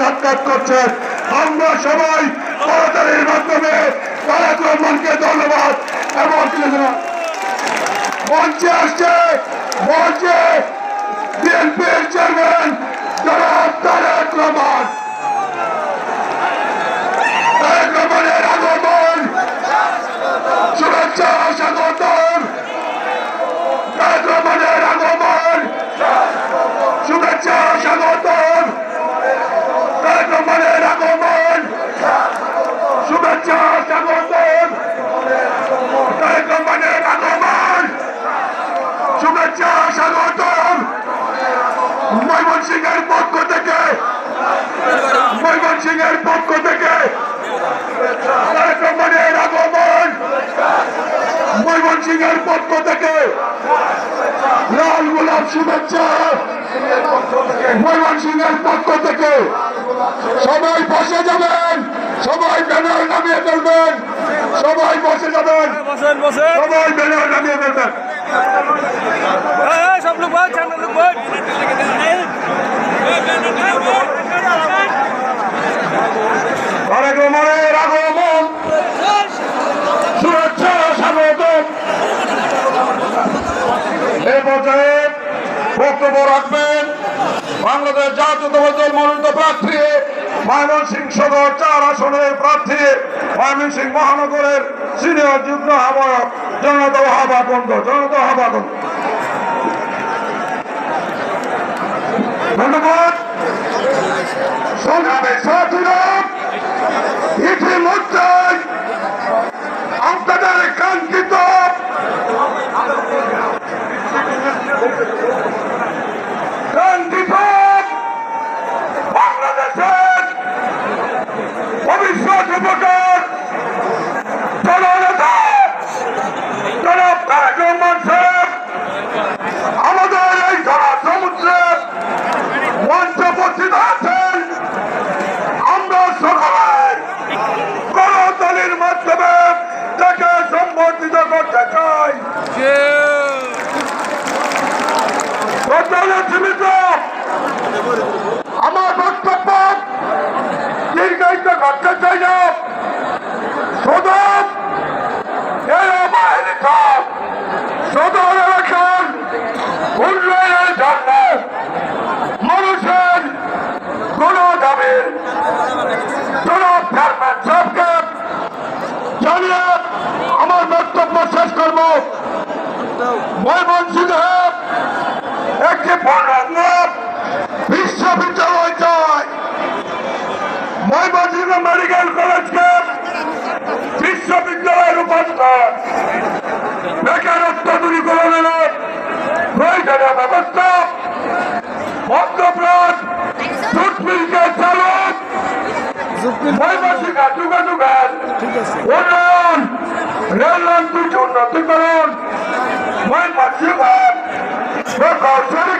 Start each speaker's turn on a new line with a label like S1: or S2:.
S1: সাক্ষাৎ আমরা সবাই করতালির মাধ্যমে তারেক রহমানকে ধন্যবাদ এবং মঞ্চে আসছে মঞ্চে বিএনপির চেয়ারম্যান স্বাগতম ময়মনসিংহের পক্ষ থেকে ময়মনসিংহের পক্ষ থেকে রহমানের আগমন ময়মনসিংহের পক্ষ থেকে লাল গোলাপ শুভেচ্ছা ময়মনসিংহের পক্ষ থেকে সবাই বসে যাবেন সবাই ব্যানার নামিয়ে ফেলবেন সবাই বসে যাবেন সবাই ব্যানার নামিয়ে ফেলবেন। বক্তব্য রাখবেন বাংলাদেশ জাতীয়তাবাদী দল মনোনীত প্রার্থী ময়মনসিংহ সদর চার আসনের প্রার্থী ময়মনসিংহ মহানগরের সিনিয়র যুগ্ম আহ্বায়ক জনতা হাবাকন্দ জনতা হাবাকন্দ ধন্যবাদ। সংগ্রামে সাথীরা আমরা সকলে করতালির মাধ্যমে তাকে সম্বর্ধিত করতে চাই। সীমিত। আমার বক্তব্য দীর্ঘায়িত করতে চাই না। জানিয়ে আমার বক্তব্য শেষ করব। ময়মনসিংহে একটি পূর্ণাঙ্গ বিশ্ববিদ্যালয় চাই। ময়মনসিংহ মেডিকেল কলেজকে বিশ্ববিদ্যালয়ে রূপান্তর। বেকারত্ব দূরীকরণের প্রয়োজনীয় ব্যবস্থা। মধ্যপ্রাণ চালক উন্নতিকরণ ময়মনসিংহ প্রকৌশলী